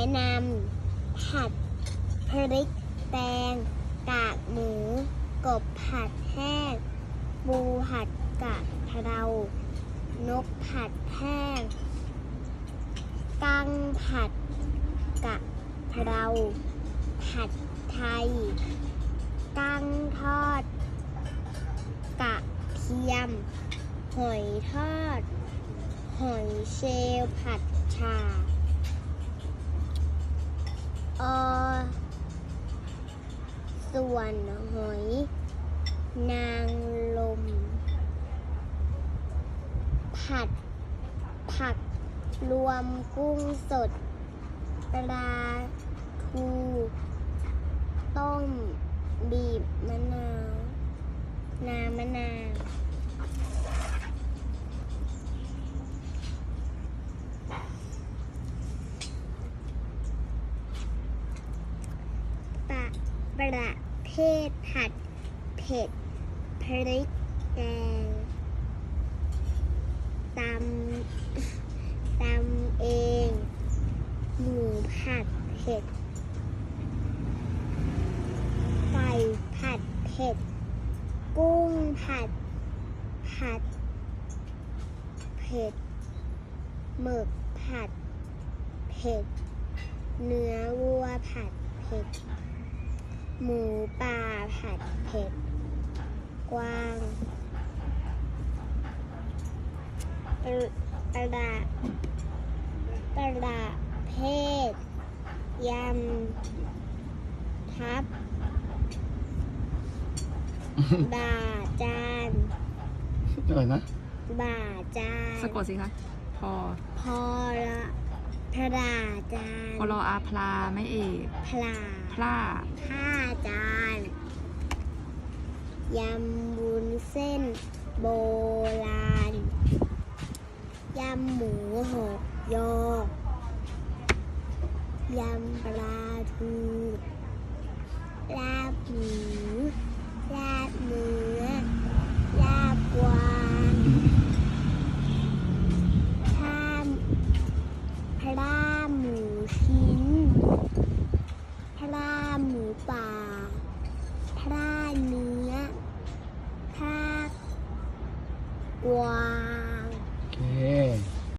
นะนำผัดพริกแตงกากหมู กบผัดแห้งปูผัดกะเพรานกผัดแห้งกั้งผัดกะเพราผัดไทยกั้งทอด กะเทียม หอยทอด หอยเชลผัดชา ส่วนหอย นางลม ผัด ผักรวมกุ้งสดปลาทูต้ม บีบมะนาว น้ำมะนาว ประเภทผัดเผ็ดพริกแกงตำตำเอง หมูผัดเผ็ดไก่ผัดเผ็ด กุ้งผัด ผัด เผ็ดหมึกผัด เผ็ด เนื้อวัวผัด เผ็ด หมูป่าผัดเผ็ดกวางปลปลาปลาเพศยำทับบ่าจานอะไรนะบ่าจานสะกดสิคะพอ พอละพระจานพอรออาพลาไม่เอกพลาพลาผ้าาจารย์ ยำบุญเส้นโบราณ ยำหมูหกยอยำปลาทูลาบหมูลาบเนื้อลาบวางข้ามพระหมูชิ้นพระหมูป่า 瓜。